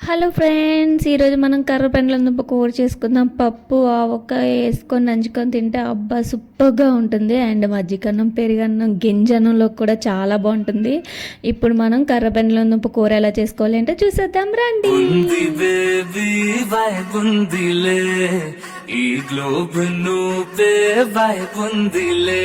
Hello friends ఈరోజు మనం కర్ర పెండ్లందుంప కూర చేసుకుందాం. పప్పు ఆవకాయ వేసుకొని నంచుకొని తింటే అబ్బా సూపర్గా ఉంటుంది. అండ్ మజ్జిగన్నం పెరుగన్నం గింజన్నంలో కూడా చాలా బాగుంటుంది. ఇప్పుడు మనం కర్ర పెండ్లందుంప కూర ఎలా చేసుకోవాలి అంటే చూసేద్దాం. రండి. ఈ గ్లోబ్ నువ్వే వైబుందిలే